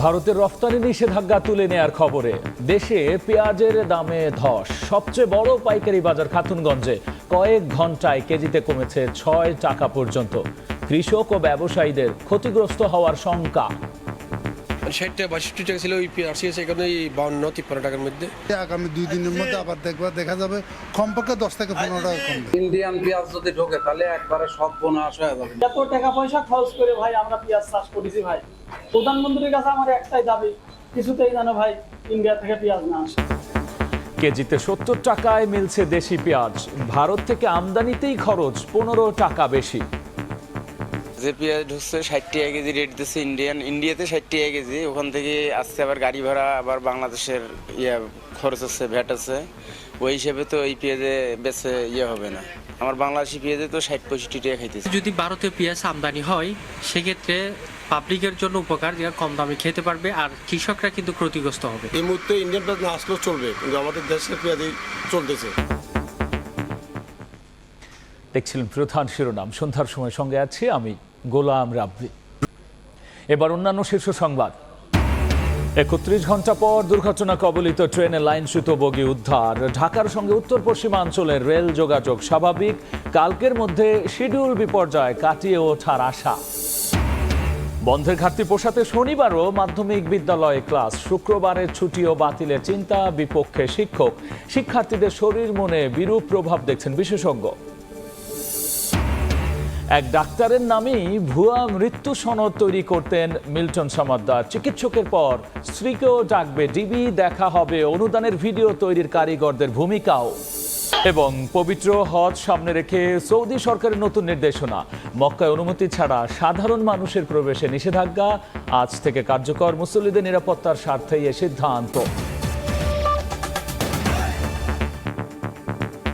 ভারতের রফতানি নিষেধাজ্ঞা তুলে নেয়ার খবরে। দেশে পেঁয়াজের দামে ধস। সবচেয়ে বড় পাইকারি বাজার খাতুনগঞ্জে। কয়েক ঘন্টায় কেজিতে কমেছে ছয় টাকা পর্যন্ত। কৃষক ও ব্যবসায়ীদের ক্ষতিগ্রস্ত হওয়ার শঙ্কা। ষাট টাকা বাষট্টি টাকা ছিল ওই পিআরসি আছে এখানে এই বাউন্ন তিপ্পান্ন টাকার মধ্যে। আগামী দুই দিনের মধ্যে আবার দেখবা দেখা যাবে কমপক্ষে দশ থেকে পনেরো টাকা কমবে। ইন্ডিয়ান পেঁয়াজ যদি ঢোকে তাহলে একবারে সব বোনাস হয়ে যাবে। এত টাকা পয়সা খরচ করে ভাই আমরা পেঁয়াজ চাষ করেছি ভাই। প্রধানমন্ত্রীর কাছে আমার একটাই দাবি কিছুতেই যেন ভাই ইন্ডিয়া থেকে পেঁয়াজ না আসে। কেজিতে সত্তর টাকায় মিলছে দেশি পেঁয়াজ ভারত থেকে আমদানিতেই খরচ পনেরো টাকা বেশি। যে পেঁয়াজ ঢুকছে ষাট টাকা কেজি রেট দিচ্ছে ইন্ডিয়ান ইন্ডিয়াতে ষাট টাকা কেজি। ওখান থেকে আসছে আবার গাড়ি ভাড়া আবার বাংলাদেশের ইয়ে খরচ আছে ভ্যাট আছে। ওই হিসেবে তো এই পেঁয়াজে বেছে ইয়ে হবে না। আমার বাংলাদেশি পেঁয়াজে তো ষাট পঁয়ষট্টি টাকা খাইতেছে। যদি ভারতীয় পেঁয়াজ আমদানি হয় সেক্ষেত্রে পাবলিকের জন্য উপকার যারা কম দামে খেতে পারবে আর কৃষকরা কিন্তু ক্ষতিগ্রস্ত হবে। এই মুহূর্তে ইন্ডিয়ান পেঁয়াজ না আসলেও চলবে কিন্তু আমাদের দেশের পেঁয়াজই চলতেছে। দেখছিলেন প্রধান শিরোনাম। সন্ধ্যার সময় সঙ্গে আছি আমি, গোলাম রাব্বি। এবার অন্যান্য শীর্ষ সংবাদ। একত্রিশ ঘণ্টা পর দুর্ঘটনা কবলিত ট্রেনে লাইনচ্যুত বগি উদ্ধার। ঢাকার সঙ্গে উত্তর পশ্চিমাঞ্চলের রেল যোগাযোগ স্বাভাবিক। কালকের মধ্যে শিডিউল বিপর্যয় কাটিয়ে ওঠার আশা। বন্ধের ঘাটতি পোষাতে শনিবারও মাধ্যমিক বিদ্যালয়ে ক্লাস। শুক্রবারের ছুটিও বাতিলের চিন্তা বিপক্ষে শিক্ষক। শিক্ষার্থীদের শরীর মনে বিরূপ প্রভাব দেখছেন বিশেষজ্ঞ। এক ডাক্তারের নামেই ভুয়া মৃত্যু সনদ তৈরি করতেন মিল্টন সমাদ্দার। চিকিৎসকের পর স্ত্রীকেও ডাকবে ডিবি, দেখা হবে অনুদানের ভিডিও তৈরির কারিগরদের ভূমিকাও। এবং পবিত্র হজ সামনে রেখে সৌদি সরকারের নতুন নির্দেশনা। মক্কায় অনুমতি ছাড়া সাধারণ মানুষের প্রবেশে নিষেধাজ্ঞা। আজ থেকে কার্যকর মুসল্লিদের নিরাপত্তার স্বার্থেই এ সিদ্ধান্ত।